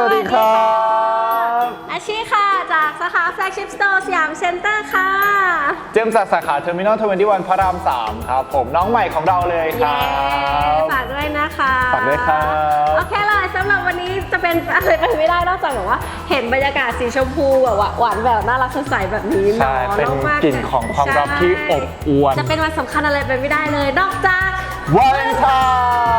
สวัสดีครับ อาชีค่ะ จากสาขาแฟลกชิพสโตร์สยามเซ็นเตอร์ค่ะ เจมส์จากสาขาเทอร์มินอล21พระราม3ครับ ผมน้องใหม่ของเราเลยคเย้รับ ฝากด้วยนะคะฝากด้วยครับ โอเคเลยสำหรับวันนี้จะเป็นอะไรไปไม่ได้นอกจากแบบว่าเห็นบรรยากาศสีชมพูแบบว่าหวานแบบน่ารักสดใสแบบนี้ใช่เนาะเป็นน้มากกลิ่นของความรักที่อบอวลจะเป็นวันสำคัญอะไรไปไม่ได้เลย นอกจากวาเลนไทน์ครับ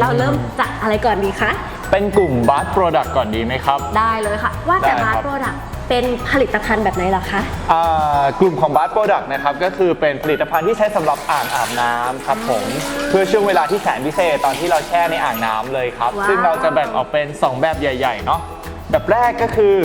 เราเริ่มจากอะไรก่อนดีคะ เป็นกลุ่มบัสโปรดักต์ก่อนดีไหมครับ ได้เลยค่ะ ว่าแต่ได้มาครับ โปรดักเป็นผลิตภัณฑ์แบบไหนล่ะคะ อ่ากลุ่มของบัสโปรดักต์นะครับก็คือเป็นผลิตภัณฑ์ที่ใช้สำหรับอ่างอาบน้ำครับผมเพื่อช่วงเวลาที่แสนพิเศษตอนที่เราแช่ในอ่างน้ำเลยครับ ว้าว ซึ่งเราจะแบ่งออกเป็น 2 แบบใหญ่ ๆ เนาะแบบแรกก็คือ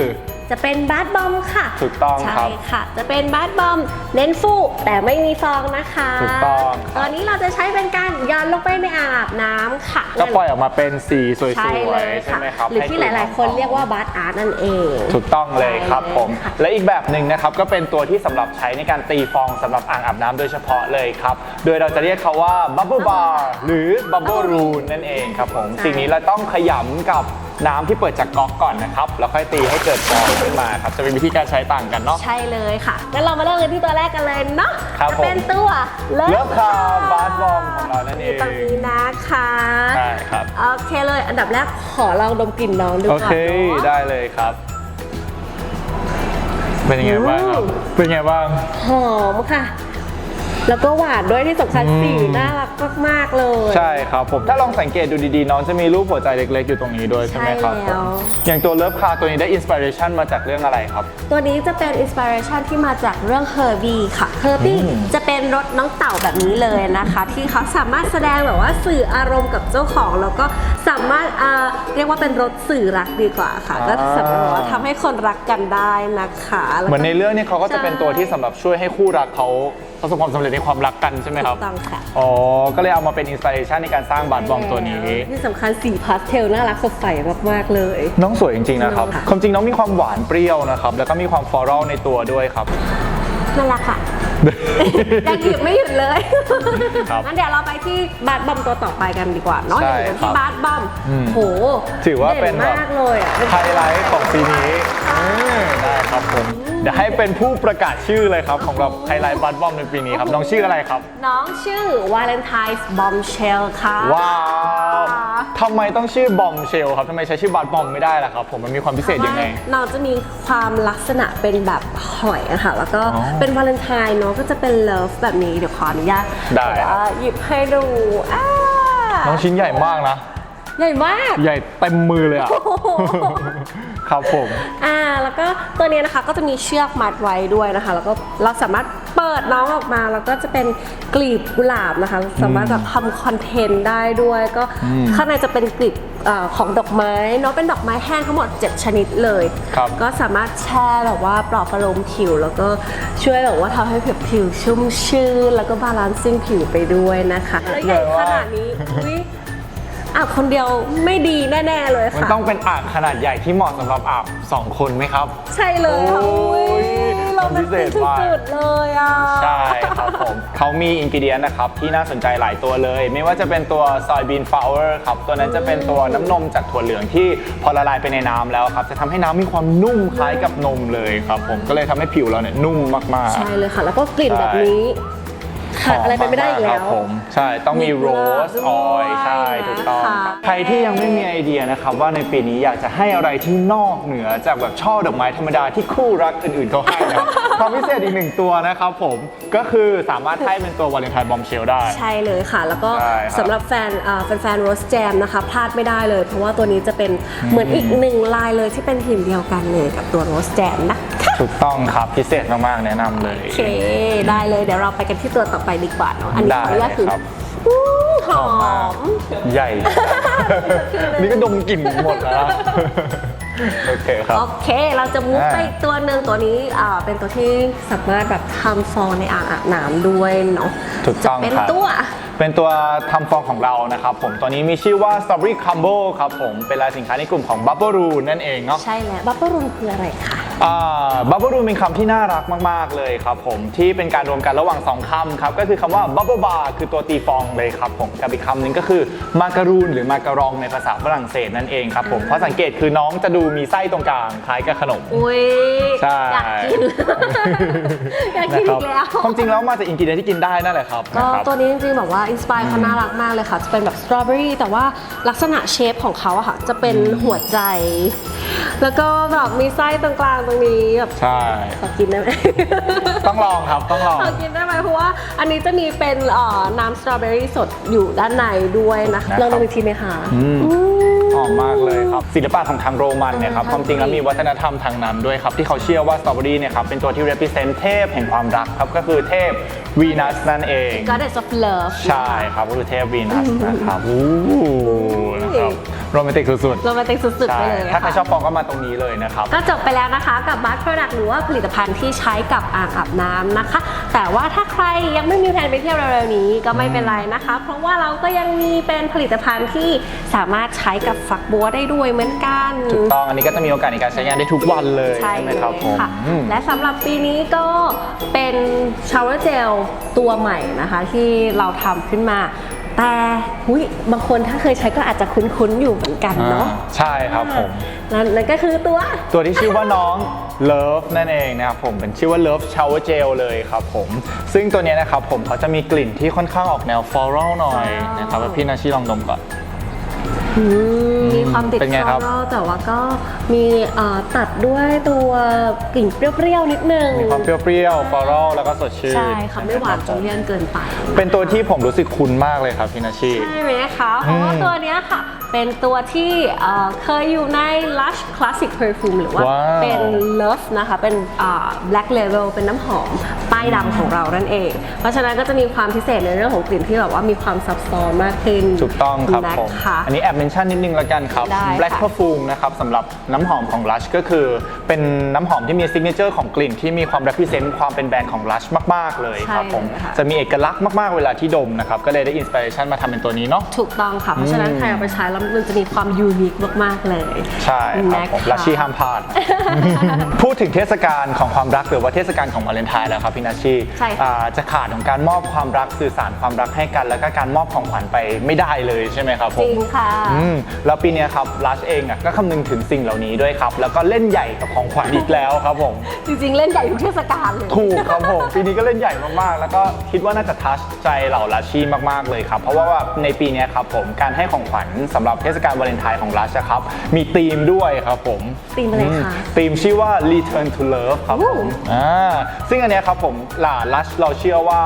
จะเป็นบาสบอมค่ะถูกต้องครับใช่ค่ะ จะเป็นบาสบอมเน้นฟูแต่ไม่มีฟองนะคะถูกต้องครับ ตอนนี้เราจะใช้เป็นการหย้อนลงไปในอ่างอาบน้ำค่ะก็ปล่อยออกมาเป็นสีสวยๆใช่เลยใช่ค่ะไหมครับหรือที่หใกลาย ๆ คนเรียกว่าบาสอาร์ตนั่นเอง ถูกต้องเลยครับผมใช่เลยค่ะ และอีกแบบหนึ่งนะครับก็เป็นตัวที่สำหรับใช้ในการตีฟองสำหรับอ่างอาบน้ำโดยเฉพาะเลยครับ โดยเราจะเรียกเขาว่า Bubble Bar หรือ Bubble Rune นั่นเองครับผม สิ่งนี้เราต้องขยำกับ น้ำที่เปิดจากก๊อกก่อนนะครับ แล้วค่อยตีให้เกิดฟองขึ้นมาครับ จะเป็นวิธีการใช้ต่างกันเนาะ ใช่เลยค่ะงั้นเรามาเริ่มกันที่ตัวแรกกันเลยเนาะ ครับจะเป็นผมตัวเลิเลิฟคาบาสบอมของเรานั่นเองตรงนี้นะคะใช่ครับ โอเคเลย อันดับแรกขอลองดมกลิ่นน้องดูโอก่อนเคเนาะได้เลยครับ เป็นยังไงบ้างครับอืมเป็นยังไงบ้าง หอมค่ะ แล้วก็หวานด้วยที่สำคัญอืมสีน่ารักมากๆเลย ใช่ครับผมถ้าลองสังเกตดูดีๆ น้องจะมีรูปหัวใจเล็กๆ อยู่ตรงนี้ด้วยใช่ไหมครับใช่แล้วผมอย่างตัวเลิฟคาตัวนี้ได้อินสปิเรชันมาจากเรื่องอะไรครับ ตัวนี้จะเป็นอินสปิเรชันที่มาจากเรื่อง Herbie ค่ะ Herbie อืมจะเป็นรถน้องเต่าแบบนี้เลยนะคะ ที่เขาสามารถแสดงแบบว่าสื่ออารมณ์กับเจ้าของ แล้วก็สามารถเอ่อเรียกว่าเป็นรถสื่อรักดีกว่าค่ะ ก็สามารถแบบว่าทำให้คนรักกันได้นะคะแล้วเหมืก็อนในเรื่องนี้เขาก็จะเป็นใช่ตัวที่สำหรับช่วยให้คู่รักเขาประสบความสำเร็จในความรักกันใช่ไหมครับ ถูกต้องค่ะ อ๋อ ก็เลยเอามาเป็นอินสปิเรชันในการสร้างบัตรบอมตัวนี้ ที่สำคัญสีพาสเทลน่ารักสดใสมาก ๆ เลย น้องสวยจริง ๆ นะครับ ค่ะ ความจริงน้องมีความหวานเปรี้ยวนะครับ แล้วก็มีความฟลอรัลในตัวด้วยครับ น่ารักค่ะ ยังหยิบไม่หยุดเลยครับงั้นเดี๋ยวเราไปที่บาสบอมตัวต่อไปกันดีกว่าเนาะใช่อย่างครัที่บบาสบอมอืมโหถือว่าเป็นด่แบบมากเลยอะไฮไลท์ของปีนี้เออได้ครับผม เดี๋ยวให้เป็นผู้ประกาศชื่อเลยครับของแบบไฮไลท์บัตรบอมในปีนี้ครับน้องชื่ออะไรครับ น้องชื่อ Valentine's Bombshell ค่ะว้าวทำไมต้องชื่อบอมเชลครับทำไมใช้ชื่อบัตรบอมไม่ได้ล่ะครับ ผมมันมีความพิเศษยังไงน้องจะมีความลักษณะเป็นแบบหอยอะค่ะแล้วก็อ๋อเป็นวาเลนไทน์เนาะก็จะเป็นเลิฟแบบนี้เดี๋ยวขออนุญาตได้แบบว่าหยิบให้ดูอ่าน้องชิ้นใหญ่มากนะ ใหญ่มาก ใหญ่เต็มมือเลยอะ ครับผม อ่า แล้วก็ตัวนี้นะคะก็จะมีเชือกมัดไว้ด้วยนะคะ แล้วก็เราสามารถเปิดน้องออกมา แล้วก็จะเป็นกลีบกุหลาบนะคะ สามารถแบบทำคอนเทนต์ได้ด้วย ก็อืมข้างในจะเป็นกลีบเอ่อของดอกไม้เนาะเป็นดอกไม้แห้งทั้งหมด 7 ชนิดเลยครับก็สามารถแช่แบบว่าปลอบประโลมผิว แล้วก็ช่วยแบบว่าทำให้ผิวผิวชุ่มชื่นแล้วก็บาลานซิ่งผิวไปด้วยนะคะแล้วใหญ่ขนาดนี้อุ๊ย อะคนเดียวไม่ดีแน่ ๆ เลยมันค่ะ ต้องเป็นอ่างขนาดใหญ่ที่เหมาะสำหรับอาบสองคนไหมครับ ใช่เลยค่ะโอ้ยเรามันพิเศษมาก สุดๆเลยอะ ใช่ครับผมเขามีอินกิเดียนนะครับ ที่น่าสนใจหลายตัวเลย ไม่ว่าจะเป็นตัวซอยบีนฟลาวเวอร์ครับ ตัวนั้นจะเป็นตัวน้ำนมจากถั่วเหลืองที่พอละลายไปในน้ำแล้วครับ จะทำให้น้ำมีความนุ่มคล้ายกับนมเลยครับผมก็เลยทำให้ผิวเราเนี่ยนุ่มมากๆใช่เลยค่ะ แล้วก็กลิ่นใช่แบบนี้ ขาดอะไรไปไม่ได้อีกคแล้รับวผมใช่ต้องมีมีโรสด้วยออยใช่ถูกต้องนะคะครับใครที่ยังไม่มีไอเดียนะครับว่าในปีนี้อยากจะให้อะไรที่นอกเหนือจากแบบช่อดอกไม้ธรรมดาที่คู่รักอื่นๆเขาให้นะความพิเศษอีกหนึ่งตัวนะครับผมก็คือสามารถให้เป็นตัววาเลนไทน์บอมเชลได้ ใช่เลยค่ะ แล้วก็ใช่ครับสำหรับแฟนเอ่อแฟนๆโรสแจมนะคะพลาดไม่ได้เลย เพราะว่าตัวนี้จะเป็นเหมือนอีกหนึ่งลายเลยที่เป็นหินเดียวกันเลยกับตัวโรสแจมนะคะ ถูกต้องครับพิเศษมากๆแนะนำเลย โอเค ได้เลยเดี๋ยวเราไปกันที่ตัวต่อไปดีกว่าเนาะอันนี้ได้ขออนุญาตถือครับอู้หอม ใหญ่ นี่ก็ดมกลิ่นหมดแล้วนะโอเคครับ โอเค เราจะมุกอ่า ไปอีกตัวหนึ่งตัวนี้อ่าเป็นตัวที่สามารถแบบทำฟองในอ่างอาบน้ำด้วยเนาะถูกต้องจะเป็นครับ ตัวเป็นตัวทำฟองของเรานะครับผมตัวนี้มีชื่อว่า Strawberry Combo ครับผมเป็นลายสินค้าในกลุ่มของ Bubble Roo นั่นเองเนาะใช่แล้วบับเบิ้ลรูมคืออะไรคะบับเบิลรูเป็นคำที่น่ารักมาก ๆ เลยครับผมที่เป็นการรวมกันระหว่างสองคำครับ ก็คือคำว่าบับเบิลบาร์คือตัวตีฟองเลยครับผมกับอีกคำหนึ่งก็คือมาการูนหรือมาการองในภาษาฝรั่งเศสนั่นเองครับผมเพราะสังเกตคือน้องจะดูมีไส้ตรงกลางคล้ายกับขนมอุ้ยใช่อยากกินอยากกินอีกแล้วความจริงแล้วมาจากอินกิเดียที่กินได้นั่นแหละครับก็นะครับตัวนี้จริงๆแบบว่าอินสปายเขาน่ารักมากเลยค่ะ จะเป็นแบบสตรอเบอรี่แต่ว่าลักษณะเชฟของเขาอะค่ะจะเป็นหัวใจ แล้วก็แบบมีไส้ตรงกลางตรงนี้แบบใช่ ขอกินได้ไหม ต้องลองครับต้องลอง ขอกินได้ไหมเพราะว่าอันนี้จะมีเป็นเอ่อน้ำสตรอเบอรี่สดอยู่ด้านในด้วยนะคะนะครับ ลองดูอีกทีไหมคะอืม อืมห อมมากเลยครับศิลปะของทางโรมันเนี่ยครับเออความจริงแล้วมีวัฒนธรรมทางนั้นด้วยครับที่เขาเชื่อว่าสตรอเบอรี่เนี่ยครับเป็นตัวที่ represent เทพแห่งความรักครับก็คือเทพวีนัสนั่นเอง Goddess of Love ใช่ครับก็คือเทพวีนัสนะครับอู้นะครับ โรแมนติกสุดโรแมนติกสุๆดๆใช่ไปเลยถ้าใครค่ะชอบฟองก็มาตรงนี้เลยนะครับ ก็จบไปแล้วนะคะกับบัต Product หรือว่าผลิตภัณฑ์ที่ใช้กับอ่างอาบน้ำนะคะ แต่ว่าถ้าใครยังไม่มีแผนไปเที่ยวเร็วๆนี้ก็ไม่เป็นไรนะคะ เพราะว่าเราก็ยังมีเป็นผลิตภัณฑ์ที่สามารถใช้กับฝักบัวได้ด้วยเหมือนกันถูกต้องอันนี้ก็จะมีโอกาสในการใช้งานได้ทุกวันเลยใช่ใช่ไหมเลครับยผมค่ะอืมและสำหรับปีนี้ก็เป็นชาวเวอร์เจลตัวใหม่นะคะ ที่เราทำขึ้นมา แต่หุยบางคนถ้าเคยใช้ก็อาจจะคุ้นๆอยู่เหมือนกันเนาะอ่าใช่ครับผมนั่นนั่นก็คือตัว ตัวที่ชื่อว่าน้อง Love นั่นเองนะครับผมเป็นชื่อว่า Love Shower Gel เลยครับผมซึ่งตัวเนี้ยนะครับผมเขาจะมีกลิ่นที่ค่อนข้างออกแนว floral หน่อยนะครับแล้วพี่นาชิลองดมก่อนอื มมีความติดเป็นไงครับฟลอรัลแต่ว่าก็มีเอ่อตัดด้วยตัวกลิ่นเปรี้ยวๆนิดนึง มีความเปรี้ยวๆ floral แล้วก็สดชื่นใช่ค่ะไม่หวานจนเลี่ยนเกินไปเป็นตัวที่ผมรู้สึกคุ้นมากเลยครับพี่นาชิใช่ไหมคะเพราะว่าอืมตัวเนี้ยค่ะ เป็นตัวที่เอ่อเคยอยู่ใน Lush Classic Perfume หรือว่าว้าวเป็น Love นะคะ เป็นอ่า Black Label เป็นน้ำหอม ป้ายดำของเรานั่นเอง เพราะฉะนั้นก็จะมีความพิเศษในเรื่องของกลิ่นที่แบบว่ามีความซับซ้อนมากขึ้นถูกต้องครับนะผมคะอันนี้แอบเมนชั่นนิดนึงแล้วกันครับได้ค่ะ Black Perfume นะครับสำหรับน้ำหอมของ Lush ก็คือเป็นน้ำหอมที่มี signature ของกลิ่นที่มีความ represent ความเป็นแบรนด์ของ Lush มาก ๆ เลยครับผมใช่เลยค่ะจะมีเอกลักษณ์มาก ๆ เวลาที่ดมนะครับก็เลยได้อินสปิเรชันมาทำเป็นตัวนี้เนาะถูกต้องค่ะเพราะฉะนั้นใครเอาไปใช้แล้วมันจะมีความยูนิคมากๆเลย ใช่ครับผมนะคะลัชชี่ห้ามพลาด พูดถึงเทศกาลของความรักหรือว่าเทศกาลของวาเลนไทน์แล้วครับพี่นาชีใช่ค่ะอ่าจะขาดของการมอบความรักสื่อสารความรักให้กัน แล้วก็การมอบของขวัญไปไม่ได้เลยใช่ไหมครับผจมริงค่ะอืมแล้วปีเนี้ยครับลัชเองอะก็คำนึงถึงสิ่งเหล่านี้ด้วยครับ แล้วก็เล่นใหญ่กับของขวัญอีกแล้วครับผมจริงๆ เล่นใหญ่ทุกเทศกาลเลยถูกครับผมปีนี้ก็เล่นใหญ่มากๆ แล้วก็คิดว่าน่าจะทัชใจเหล่าลัชชี่มากๆเลยครับ เพราะว่าในปีเนี้ยครับผมการให้ของขวัญสำหรับเทศกาลวาเลนไทน์ของลัชครับ มีธีมด้วยครับผมธีมอะไรคะอืธีมชื่อว่า Return to Love ครับผมอู้อ่าซึ่งอันเนี้ยครับผมหล่าลัชเราเชื่อว่า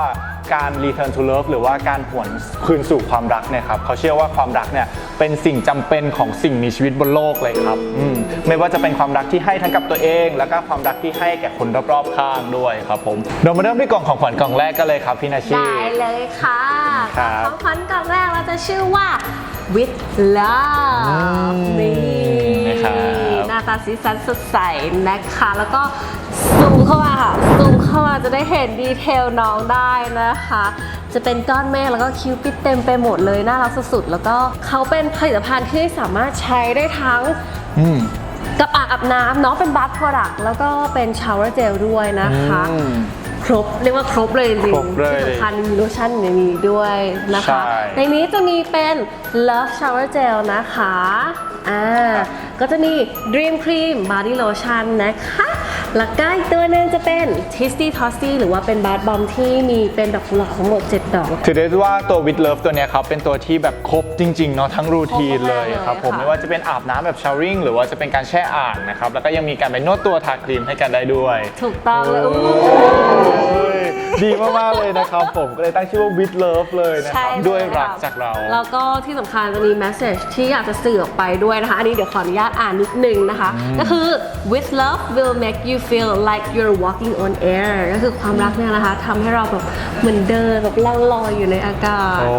การ return to love หรือว่าการหวนคืนสู่ความรักเนี่ยครับเขาเชื่อว่าความรักเนี่ยเป็นสิ่งจำเป็นของสิ่งมีชีวิตบนโลกเลยครับอืมไม่ว่าจะเป็นความรักที่ให้ทั้งกับตัวเอง แล้วก็ความรักที่ให้แก่คนรอบๆข้างด้วยครับผมเรามาเริ่มที่กล่องของขวัญกล่องแรกกันเลยครับพี่นาชีได้เลยค่ะครับของขวัญกล่องแรกเราจะชื่อว่า with love อืมนี่นะครับหน้าตาสีสันสดใสนะคะ แล้วก็ซูมเข้ามาค่ะ ซูมเข้ามาจะได้เห็นดีเทลน้องได้นะคะ จะเป็นก้อนเมฆแล้วก็คิ้วปิดเต็มไปหมดเลย น่ารักสุดๆ แล้วก็เขาเป็นผลิตภัณฑ์ที่สามารถใช้ได้ทั้งอืมกับอ่างอาบน้ำเนาะเป็นบัต product แล้วก็เป็นชาวเวอร์เจลด้วยนะคะอืม ครบเรียกว่าครบเลยจริงครบเลยที่สำคัญมีโลชั่นในนี้ด้วยนะคะ ใช่ ในนี้จะมีเป็น Love Shower Gel นะคะอ่า ก็จะมี Dream Cream Body Lotion นะคะแล้วก็อีกตัวหนึงจะเป็น Tisty Tossy หรือว่าเป็นบาร์บอมที่มีเป็นดอกกุหลาบทั้งหมด 7 ดอก ถือได้ว่าตัว with love ตัวเนี้ยครับเป็นตัวที่แบบครบจริงๆเนาะทั้งรูทีนเลยครับผมครบมากเลยค่ะไม่ว่าจะเป็นอาบน้ำแบบ showering หรือว่าจะเป็นการแช่อ่างนะครับแล้วก็ยังมีการไปนวดตัวทาครีมให้กันได้ด้วย ถูกต้องเลยอู้โอ้ย ดีมากๆเลยนะครับผมก็เลยตั้งชื่อว่า with love เลยนะคใช่รับเลยด้วยรักค่ะจากเรา แล้วก็ที่สำคัญจะมี message ที่อยากจะสื่อออกไปด้วยนะคะ อันนี้เดี๋ยวขออนุญาตอ่านนิดนึงนะคะ ก็คือ with love will make you feel like you're walking on air ก็คือความรักเนี่ยนะคะทำให้เราแบบเหมือนเดินแบบล่องลอยอยู่ในอากาศ โอ้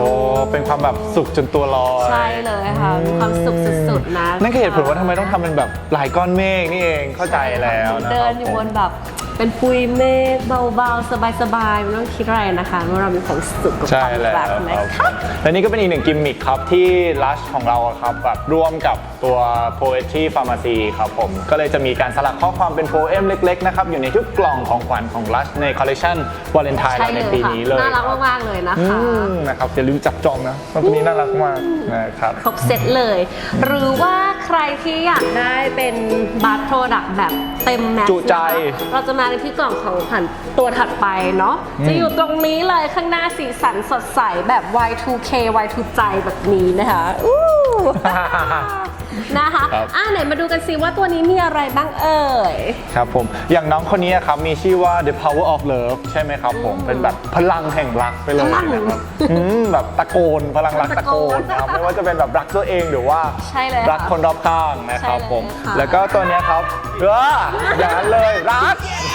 เป็นความแบบสุขจนตัวลอยใช่เลยค่ะมีความสุขสุดๆนะนั่นคือเหตุผลว่าทำไมต้องทำเป็นแบบหลายก้อนเมฆนี่เองเข้าใจแล้วนะคเดิรันบอยู่ผมบนแบบ เป็นปุยเมฆเบาๆ สบายๆ ไม่ต้องคิดอะไรนะคะเมื่อเรามีความสุขกับคใช่วามแล้วรักคนะรับคะและนี่ก็เป็นอีกหนึ่งกิมมิคครับที่ลัชของเราอะครับแบบร่วมกับตัว poetry pharmacy ครับผม ก็เลยจะมีการสลักข้อความเป็นโพเอมเล็กๆนะครับอยู่ในทุกกล่องของขวัญของ Lush ในคอลเล t ชันวาเลนไทน์ใช่ในเลยปีค่ะนี้เลยน่ารักครับมากๆเลยนะอืคะมนะครับอย่าลืมจับจองนะตัวนี้น่ารักมากนะครับครบเซตเลย หรือว่าใครที่อยากได้เป็นบัตรโปรดักต์แบบเต็มแม็กซ์จุใจนะคะเราจะมาในที่กล่องของขวัญตัวถัดไปเนาะจะอยู่ตรงนี้เลยข้างหน้าสีสันสดใสแบบ Y2K Y2 ใจแบบนี้นะคะอู้นะคะครับอะไหนมาดูกันซิว่าตัวนี้มีอะไรบ้างเอ่ย ครับผม อย่างน้องคนนี้ครับ มีชื่อว่า The Power of Love ใช่ไหมครับผม เป็นแบบพลังแห่งรักไปเลยพลังนะครับอืมแบบตะโกนพลังรักตะโกนนะครับ ไม่ว่าจะเป็นแบบรักตัวเองหรือว่าใช่เลยค่ะรักคนรอบข้างนะครับใช่เลยผมค่ะแล้วก็ตัวเนี้ยครับเอออย่างนั้นเลยรัก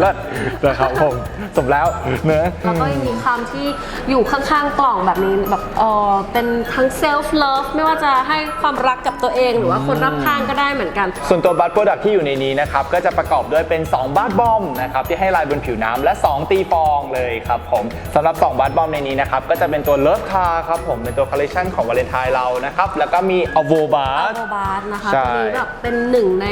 เลิศนะครับผมสมแล้วเนอะ แล้วก็ยังมีความที่อยู่ข้างๆกล่องแบบนี้แบบเออเป็นทั้ง self love ไม่ว่าจะให้ความรักกับตัวเองหรือว่าคนรอบข้างก็ได้เหมือนกัน ส่วนตัวบัตโปรดักที่อยู่ในนี้นะครับ ก็จะประกอบด้วยเป็น 2บัตบอมนะครับที่ให้ลายบนผิวน้ำและ 2 ตีฟองเลยครับผมสำหรับ 2บัตบอมในนี้นะครับ ก็จะเป็นตัวเลิฟคาครับผมเป็นตัวคอลเลคชันของวาเลนไทน์เรานะครับ แล้วก็มีอโวบา a ร์ l โ b บาร์นะคะใช่ตัวนี้แบบเป็นหนึ่งใน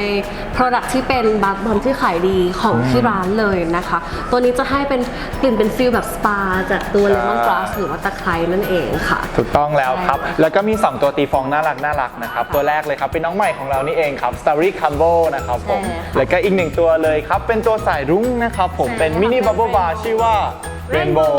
Product ที่เป็นบัตบอมที่ขายดีของที่ร้านเลยนะคะ ตัวนี้จะให้เป็นกลิ่นเป็นฟิลแบบสปาจากตัวเลมอนก a s สหรือว่าตะไคร้นั่นเองค่ะ ถูกต้องแล้วครับใช่แล้วก็มี 2 ตัวตีฟองน่ารักน่ารักนะครับ ตัวแรกเลยครับเป็นน้องใหม่ของเรานี่เองครับ Starry Combo นะครับผมใช่ค่ะแล้วก็อีกหนึ่งตัวเลยครับ เป็นตัวสายรุ้งนะครับผมใช่เป็นมินิค่ะบับเบิลบาร์ชื่อว่า Rainbow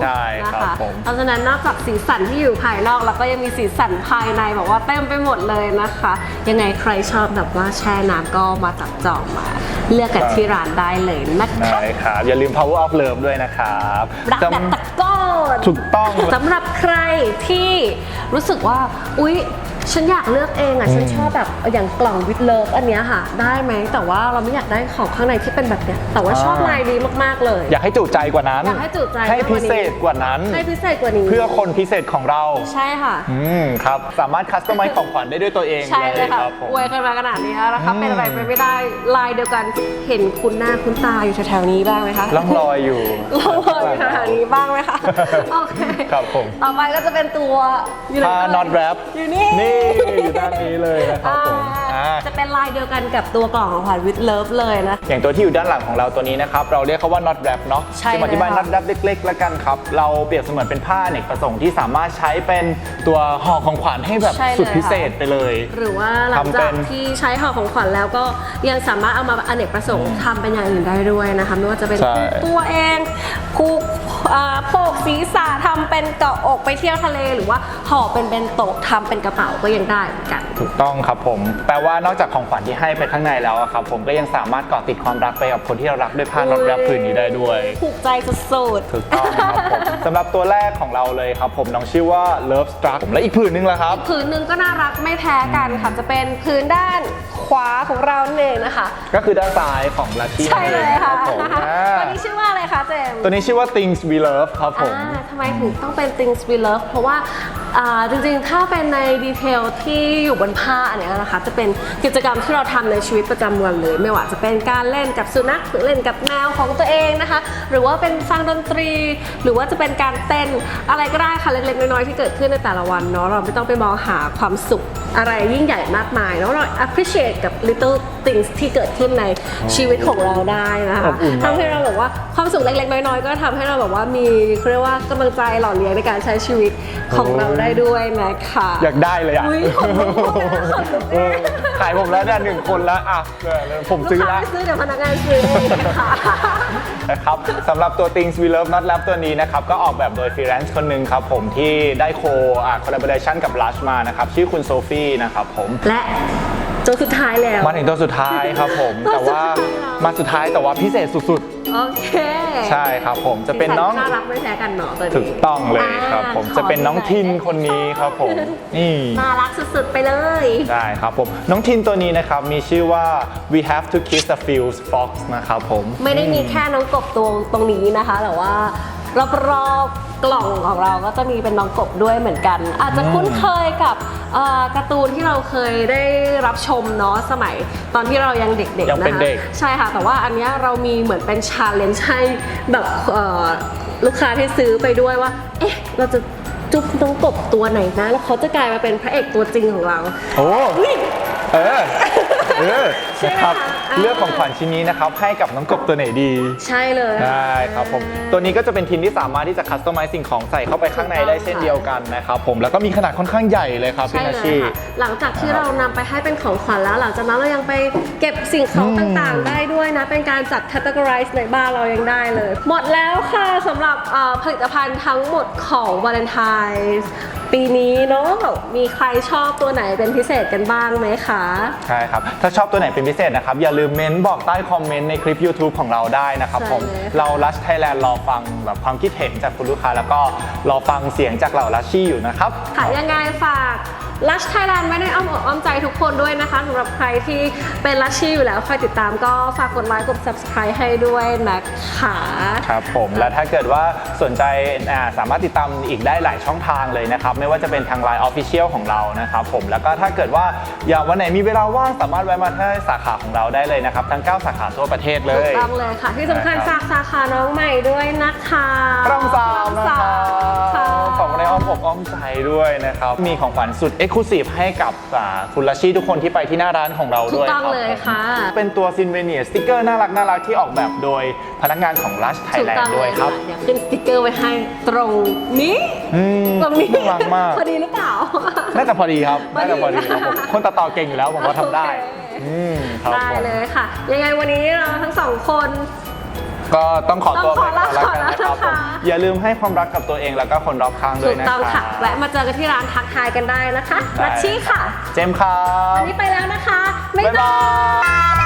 ใช่นะครับคะผมเพราะฉะนั้นนอกจากสีสันที่อยู่ภายนอกแล้วก็ยังมีสีสันภายในแบบว่าเต็มไปหมดเลยนะคะ ยังไงใครชอบแบบว่าแช่น้ำก็มาจับจองมา เลือกกันที่ร้านได้เลยนะคะได้ครับ อย่าลืม Power of Love ด้วยนะครับรักแบบตะโกนถูกต้องสำหรับใครที่รู้สึกว่าอุ๊ย ฉันอยากเลือกเองอะ ฉันชอบแบบอย่างกล่องวิดเลิฟอันเนี้ยค่ะ ได้ไหม แต่ว่าเราไม่อยากได้ของข้างในที่เป็นแบบเนี้ย แต่ว่าชอบอ่าลายนี้มากๆเลย อยากให้จุใจกว่านั้น อยากให้จุใจให้มากกพิว่านี้เศษกว่านั้น ให้พิเศษกว่านี้ เพื่อคนพิเศษของเรา ใช่ค่ะ อืมครับ สามารถคัสตอมไมซ์ของขวัญได้ด้วยตัวเองใช่เลยค่ะครับผมอวยกันมาขนาดนี้แล้วนะคะอืมเป็นอะไรไปไม่ได้ ลายเดียวกัน เห็นคุณหน้าคุณตาอยู่แถวๆนี้บ้างไหมคะล่องลอยอยู่ล่องลอยอยู่แถวๆนี้บ้างไหมคะ โอเค ครับผม ต่อไปก็จะเป็นตัวอยู่ไหนผ้าเอ่ย not wrap อยู่นี่นี่อยู่ด้านนี้เลยนะครับผม จะเป็นลายเดียวกันกับตัวกล่องของขวัญวิดเลิฟเลยนะ อย่างตัวที่อยู่ด้านหลังของเราตัวนี้นะครับ เราเรียกเขาว่า not wrap เนาะใช่จะอธิบายเลยค่ะ not wrap เล็กๆแล้วกันครับ เราเปรียบเสมือนเป็นผ้าอเนกประสงค์ที่สามารถใช้เป็นตัวห่อของขวัญให้แบบใช่เลยสุดพิค่ะเศษไปเลย หรือว่าหลังทำเป็จากน ที่ใช้ห่อของขวัญแล้วก็ยังสามารถเอามาอเนกประสงค์ทำเป็นอย่างอื่นได้ด้วยนะคะไม่ว่าจะเป็นใช่ผูกตัวเองผูกอ่าโพกศีรษะทำเป็นเกาะอกไปเที่ยวทะเล หรือว่าห่อเป็นเบนโตะทำเป็นกระเป๋าก็ยังได้เหมือนกัน ถูกต้องครับผม แปลว่านอกจากของขวัญที่ให้ไปข้างในแล้วอะครับผมก็ยังสามารถเกาะติดความรักไปกับคนที่เรารักด้วยผ้า not wrap ผืนนี้ได้ด้วยผูกใจสุดๆถูกต้องครับผมสำหรับตัวแรกของเราเลยครับผมน้องชื่อว่า Love Struck และอีกผืนนึงละครับผืนหนึ่งก็น่ารักไม่แพ้กันค่ะ จะเป็นพื้นด้านขวาของเรานั่นเองนะคะ ก็คือด้านซ้ายของลั c กี้ใช่เลยค่ะรับผมอ่าตัวนี้ชื่อว่าอะไรคะเจมส์ ตัวนี้ชื่อว่า Things We Love ครับผม อ่าทำไมถึงต้องเป็น things we love เพราะว่าอ่าจริงๆ ถ้าเป็นในดีเทลที่อยู่บนผ้าอันเนี้ยนะคะ จะเป็นกิจกรรมที่เราทำในชีวิตประจำวันเลย ไม่ว่าจะเป็นการเล่นกับสุนัขหรือเล่นกับแมวของตัวเองนะคะ หรือว่าเป็นฟังดนตรี หรือว่าจะเป็นการเต้นอะไรก็ได้ค่ะเล็กๆน้อยๆที่เกิดขึ้นในแต่ละวันเนาะเราไม่ต้องไปมองหาความสุข อะไรยิ่งใหญ่มากมายเนาะเรา appreciate กับ little things ที่เกิดขึ้นในชีวิตของเราได้นะคะอบอุ่นมากทำให้เราแบบว่าความสุขเล็กๆ น้อยๆ ก็ทำให้เราแบบว่ามีเขาเรียกว่ากำลังใจหล่อเลี้ยงในการใช้ชีวิตของเราได้ด้วยนะคะอยากได้เลยอะอุ๊ยขอบคุณมากนะขอบคุณเออขายผมแล้วเนี่ยหนึ่งคนแล้วอะเออผมลูกซื้อค้าแล้วไม่ซื้อเดี๋ยวพนักงานซื้อเองค่ะ นะครับสำหรับตัว Things We Love Not Love ตัวนี้นะครับ ก็ออกแบบโดยฟรีแลนซ์คนหนึ่งครับผมที่ได้โคอ่า collaboration กับ Lush มานะครับ ชื่อคุณโซฟี่นะครับผม และ ตัวสุดท้ายแล้ว มาถึงตัวสุดท้ายครับผม แต่ว่ามาสุดท้ายแต่ว่าพิเศษสุดโอเคๆ ใช่ครับผมจะเป็นน้องสีสัน่ารักไม่แพ้กันเนาะตัวนี้ถูกต้องเลยครับ ผมอ่าจะเป็นน้องทินคนนี้ครับผมนี่ น่ารักสุดๆไปเลย ได้ครับผม น้องทินตัวนี้นะครับ มีชื่อว่า we have to kiss a few fox นะครับผม ไม่ได้มีแค่น้องกบตัวตรงนี้นะคะ แต่ว่า รอบๆกล่องของเราก็จะมีเป็นน้องกบด้วยเหมือนกัน อาจจะคุ้นเคยกับเอ่อการ์ตูนที่เราเคยได้รับชมเนาะสมัยตอนที่เรายังเด็กๆยังเป็นนะคะเด็ก ใช่ค่ะแต่ว่าอันเนี้ยเรามีเหมือนเป็นชาเลนจ์ให้แบบเอ่อลูกค้าที่ซื้อไปด้วยว่า เอ๊ะ เราจะจุ๊บน้องกบตัวไหนนะ แล้วเขาจะกลายมาเป็นพระเอกตัวจริงของเรา โอ้อุ๊ยเออ เออใช่ไหมนะครับ คะ เลือกของขวัญชิ้นนี้นะครับให้กับน้องกบตัวไหนดี ใช่เลย ได้ครับผมตัวนี้ก็จะเป็นทินที่สามารถที่จะคัสตอมไมซ์สิ่งของใส่เข้าไปข้างในได้เช่นเดียวกันนะครับผมแล้วก็มีขนาดค่อนข้างใหญ่เลยครับพี่ใช่นาเลยชี ค่ะหลังจากที่เรานำไปให้เป็นของขวัญแล้ว หลังจากนั้นเรายังไปเก็บสิ่งของต่างๆ ได้ด้วยนะ เป็นการจัด categorize ในบ้านเรายังได้เลย หมดแล้วค่ะสำหรับเอ่อผลิตภัณฑ์ทั้งหมดของวาเลนไทน์ปีนี้เนาะมีใครชอบตัวไหนเป็นพิเศษกันบ้างไหมคะ ใช่ครับ ถ้าชอบตัวไหนเป็นพิเศษนะครับ อย่าลืมเม้นบอกใต้คอมเมนต์ในคลิป YouTube ของเราได้นะครับใช่ผมเลยค่ะ เราลัชไทยแลนด์รอฟังแบบความคิดเห็นจากคุณลูกค้า แล้วก็รอฟังเสียงจากเหล่าลัชชี่อยู่นะครับ ค่ะยังไงฝาก ลัชไทยแลนด์ไม่ได้อ้อมอกอ้อมใจทุกคนด้วยนะคะสำหรับใครที่เป็นลัชชี่อยู่แล้วคอยติดตามก็ฝากกดไลค์กด subscribe ให้ด้วยนะคะครับผมและถ้าเกิดว่าสนใจอ่าสามารถติดตามอีกได้หลายช่องทางเลยนะครับ ไม่ว่าจะเป็นทาง Line Official ของเรานะครับผมแล้วก็ถ้าเกิดว่าอยากวันไหนมีเวลาว่างสามารถแวะมาที่สาขาของเราได้เลยนะครับทั้ง 9 สาขาทั่วประเทศเลถูกยต้องเลยค่ะ ที่สำคัญครัฝาบกสาขาน้องใหม่ด้วยนะคะพระรามสามนะคพรัระรามสามบข องในอ้อมอกอ้อมใจด้วยนะครับ มีของขวัญสุด Exclusive ให้กับอ่าคุณลัชชี่ทุกคนที่ไปที่หน้าร้านของเราถูด้กวยต้องรับเลยค่ะ เป็นตัวซินเวเนียสติกเกอร์น่ารักน่ารักที่ออกแบบโดยพนักงานของ Lush ถูก Thailand ต้องด้วยยครัค่ะบเดี๋ยวขึ้นสติกเกอร์ไว้ให้ตรงนี้อืมตรงนี้น่ารักมาก พอดีหรือเปล่า น่าจะพอดีครับ น่าจะพอดีครับผมคนตัดต่อเก่งอยู่แล้วผมว่าทำได้ โอเค อืมครับได้ผม เลยค่ะ ยังไงวันนี้เราทั้งสองคน ก็ต้องขอตัวต้ไปองขอก่อนแล้วกันลานะครับก่ผอนมนะคะอย่าลืมให้ความรักกับตัวเองแล้วก็คนรอบข้างด้ถูวยกนะต้องครัค่ะบแวะมาเจอกันที่ร้านทักทายกันได้นะคะได้นัชชี่ค่ะ เจมส์ครัวับนนี้ไปแล้วนะคะ บ๊ายบ๊ายบาบายย